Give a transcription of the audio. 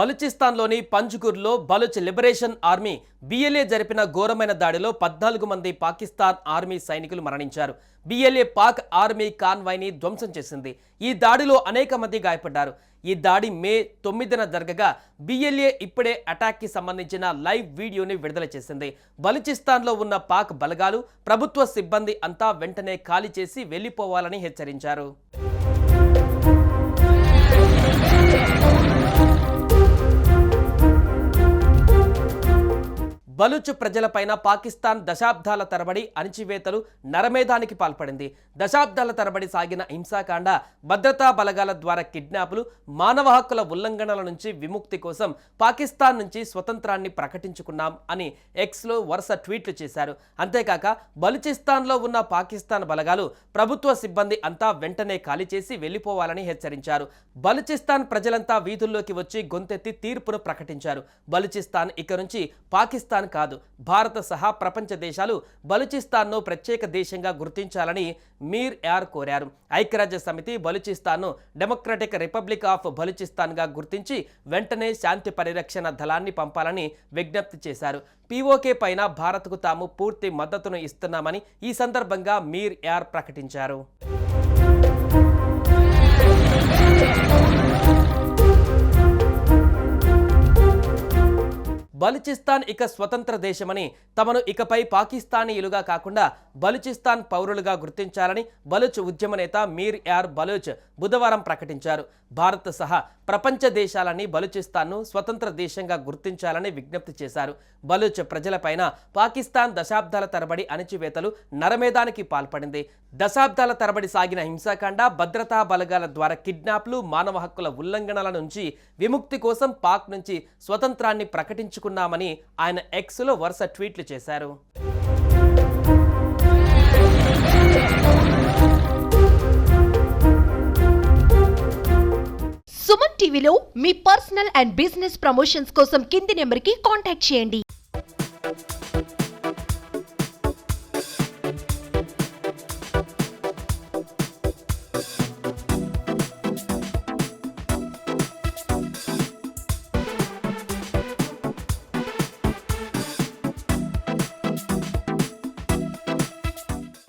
బలుచిస్తాన్లోని పంజ్గుర్లో Baloch liberation army BLA జరిపిన ఘోరమైన దాడిలో పద్నాలుగు మంది పాకిస్తాన్ ఆర్మీ సైనికులు మరణించారు. బిఎల్ఏ పాక్ ఆర్మీ కాన్వాయ్ని ధ్వంసం చేసింది. ఈ దాడిలో అనేక మంది గాయపడ్డారు. ఈ దాడి మే తొమ్మిదిన జరగగా బిఎల్ఏ ఇప్పుడే అటాక్కి సంబంధించిన లైవ్ వీడియోని విడుదల చేసింది. బలూచిస్తాన్లో ఉన్న పాక్ బలగాలు ప్రభుత్వ సిబ్బంది అంతా వెంటనే ఖాళీ చేసి వెళ్ళిపోవాలని హెచ్చరించారు. బలుచు ప్రజలపైన పాకిస్తాన్ దశాబ్దాల తరబడి అణిచివేతలు నరమేధానికి పాల్పడింది. దశాబ్దాల తరబడి సాగిన హింసాకాండ భద్రతా బలగాల ద్వారా కిడ్నాపులు మానవ హక్కుల ఉల్లంఘనల నుంచి విముక్తి కోసం పాకిస్తాన్ నుంచి స్వతంత్రాన్ని ప్రకటించుకున్నాం అని ఎక్స్లో వరుస ట్వీట్లు చేశారు. అంతేకాక బలుచిస్తాన్లో ఉన్న పాకిస్తాన్ బలగాలు ప్రభుత్వ సిబ్బంది అంతా వెంటనే ఖాళీ చేసి వెళ్ళిపోవాలని హెచ్చరించారు. బలుచిస్తాన్ ప్రజలంతా వీధుల్లోకి వచ్చి గొంతెత్తి తీర్పును ప్రకటించారు. బలుచిస్తాన్ ఇక నుంచి పాకిస్తాన్ కాదు. భారత సహా ప్రపంచ దేశాలు బలూచిస్తాన్ను ప్రత్యేక దేశంగా గుర్తించాలని మీర్ యార్ కోరారు. ఐక్యరాజ్య సమితి బలూచిస్తాన్ను డెమోక్రటిక్ రిపబ్లిక్ ఆఫ్ బలూచిస్తాన్గా గుర్తించి వెంటనే శాంతి పరిరక్షణ దళాన్ని పంపాలని విజ్ఞప్తి చేశారు. పీఓకే పైన భారత్కు తాము పూర్తి మద్దతును ఇస్తున్నామని ఈ సందర్భంగా మీర్ యార్ ప్రకటించారు. బలుచిస్తాన్ ఇక స్వతంత్ర దేశమని తమను ఇకపై పాకిస్తానీయులుగా కాకుండా బలుచిస్తాన్ పౌరులుగా గుర్తించాలని బలుచ్ ఉద్యమ నేత మీర్ యార్ బలూచ్ బుధవారం ప్రకటించారు. భారత్ సహా ప్రపంచ దేశాలని బలుచిస్తాన్ను స్వతంత్ర దేశంగా గుర్తించాలని విజ్ఞప్తి చేశారు. బలూచ్ ప్రజలపైన పాకిస్తాన్ దశాబ్దాల తరబడి అణచివేతలు నరమేధానికి పాల్పడింది. దశాబ్దాల తరబడి సాగిన హింసాకాండ భద్రతా బలగాల ద్వారా కిడ్నాప్లు మానవ హక్కుల ఉల్లంఘనల నుంచి విముక్తి కోసం పాక్ నుంచి స్వతంత్రాన్ని ప్రకటించుకున్నామని ఆయన ఎక్స్లో వరుస ట్వీట్లు చేశారు. సుమన్ టీవీలో మీ పర్సనల్ అండ్ బిజినెస్ ప్రమోషన్స్ కోసం కింది నెంబర్కి కాంటాక్ట్ చేయండి.